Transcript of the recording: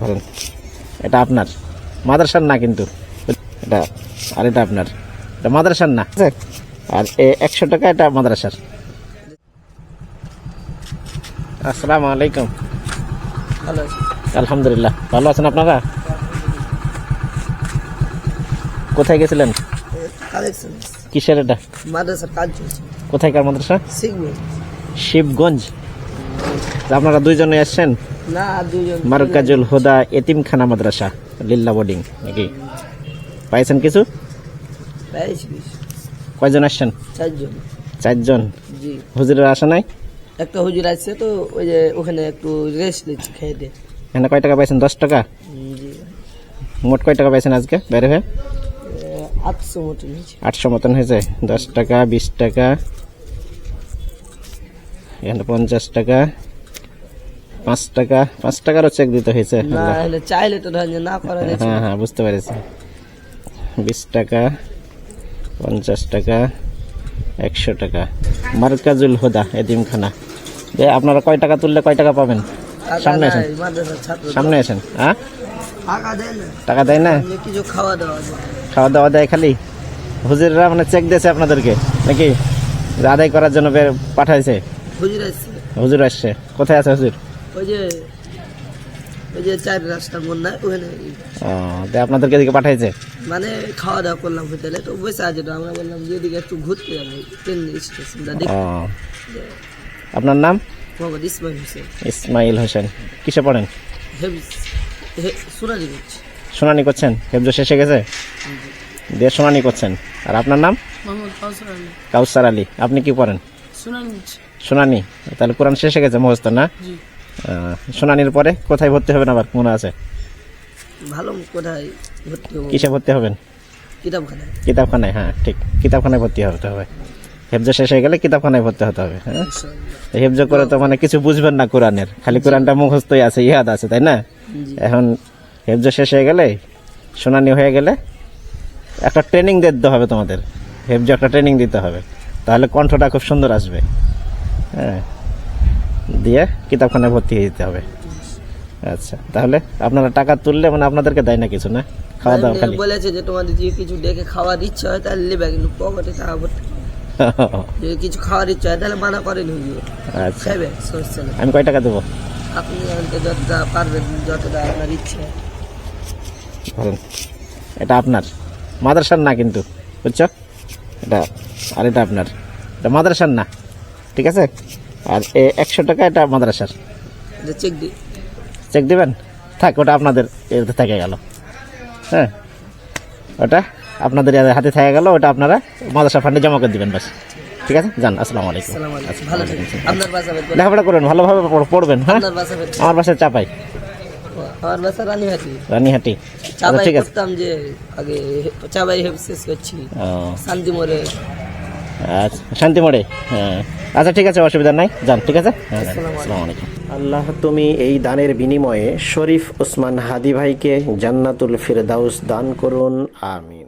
ধরেন এটা আপনার। মাদ্রাসার না কিন্তু। এটা আর এটা আপনার। এটা মাদ্রাসার না। আর এ একশো টাকা এটা মাদ্রাসার। আসসালামু আলাইকুম। ভালো আলহামদুলিল্লাহ। ভালো আছেন আপনারা? কোথায় গেছিলেন? কিসের এটা? চলছে। কোথায়কার মাদ্রাসা? শিবগঞ্জ। আপনারা দুইজনে আসছেন না আর দুজন মারুকাজুল হুদা এতিমখানা মাদ্রাসা লিল্লা বোর্ডিং নাকি? পাইছেন কিছু? কয়জন আসছেন? চারজন। চারজন? হুজুরের আসা নাই? একটা হুজুর আসছে তো ওই যে ওখানে একটু রেস্ট নিচ্ছি খেয়ে দিয়ে এখানে কয় টাকা পাইছেন? দশ টাকা? মোট কয় টাকা পাইছেন আজকে? বের হয়ে আটশো মতন আটশো মতন হয়েছে। দশ টাকা বিশ টাকা এখানে পঞ্চাশ টাকা পাঁচ টাকা পাঁচ টাকারও চেক দিতে হয়েছে। চাইলে তো না করা হ্যাঁ হ্যাঁ বুঝতে পেরেছি। বিশ টাকা পঞ্চাশ টাকা একশো টাকা। মার্কাজুল হুদা এদিমখানা যে আপনারা কয় টাকা তুললে কয় টাকা পাবেন? সামনে আসেন। সামনে আসেন হ্যাঁ? টাকা দেয় না। খাওয়া দাওয়া দেয়। খাওয়া দাওয়া দেয় খালি? হুজুররা মানে চেক দিয়েছে আপনাদেরকে নাকি? আদায় করার জন্য পাঠাইছে? হুজুর আসছে। কোথায় আছে হুজুর? ওই যে ওই যে চার রাস্তার মোড় ওখানে ও তো আপনাদেরকে এদিকে পাঠাইছে? মানে খাওয়া দাওয়া করলাম হোটেলে তো বসে আছে তো আমরা বললাম যে এদিকে একটু ঘুরতে যাব ট্রেন স্টেশনটা দেখ। আপনার নাম? মোহাম্মদ ইসমাইল হোসেন। ইসমাইল হোসেন। কিসে পড়েন? হেবি শোনালি শুনানি করছেন? হেফজ শেষে গেছে? দিয়ে শুনানি করছেন। আর আপনার নাম? কাউসার আলী। আপনি কি পড়েন? শোনানি শুনানি তাহলে কোরআন শেষে গেছে মুখস্থ না? শুনানির পরে কোথায় ভর্তি হবেন আবার মনে আছে? ভালো কোথায় ভর্তি হব? কিসে ভর্তি হবেন? কিতাবখানায়। কিতাবখানায় হ্যাঁ ঠিক। কিতাবখানায় ভর্তি হতে হবে। হেফজ শেষ হয়ে গেলে কিতাবখানায় ভর্তি হতে হবে হ্যাঁ। হেফজ করে তো মানে কিছু বুঝবেন না কোরআনের। খালি কোরআনটা মুখস্থই আছে ইহাদ আছে তাই না? এখন হেফজ শেষ হয়ে গেলে শুনানি হয়ে গেলে একটা ট্রেনিং দিতে হবে তোমাদের। হেফজ একটা ট্রেনিং দিতে হবে। তাহলে কণ্ঠটা খুব সুন্দর আসবে। হ্যাঁ। দিয়ে কিতাবখানায় ভর্তি হয়ে যেতে হবে। আচ্ছা তাহলে আপনারা টাকা তুললে মানে আপনাদেরকে দেয় না কিছু না? খাওয়া দাওয়া খালি। বলেছে যে তোমাদের যে কিছু দেখে খাওয়ার ইচ্ছা হয় তাহলে নেবে কিন্তু পকেটে টাকা ভর্তি। যদি কিছু খাওয়ার ইচ্ছা হয় তাহলে মানা করেন হুজুর আচ্ছা। খাইবে সমস্যা নেই আমি কয় টাকা দেবো? আপনি যতটা পারবেন যতটা আপনার ইচ্ছে। এটা আপনার। মাদ্রাসার না কিন্তু বুঝছ? এটা আর এটা আপনার। এটা মাদ্রাসার না ঠিক আছে? আর এ একশো টাকা এটা মাদ্রাসার। চেক দিই চেক দিবেন? থাক ওটা আপনাদের এতে থেকে গেল। হ্যাঁ ওটা আপনাদের হাতে থেকে গেল ওটা আপনারা মাদ্রাসা ফান্ডে জমা করে দিবেন বাস ঠিক আছে? যান আসসালামু আলাইকুম। করেন। লেখাপড়া করবেন ভালোভাবে পড়বেন হ্যাঁ? আমার বাসায় চাপাই। আমার বাসা রানীহাটি। রানীহাটি। আচ্ছা ঠিক আছে। যে আগে শেষ করছি। আচ্ছা শান্তি মোড়ে। হ্যাঁ। আচ্ছা ঠিক আছে অসুবিধা নাই। যান ঠিক আছে? হ্যাঁ আসসালামু আলাইকুম। আল্লাহ তুমি এই দানের বিনিময়ে শরীফ ওসমান হাদি ভাইকে জান্নাতুল ফিরদাউস দান করুন আমিন।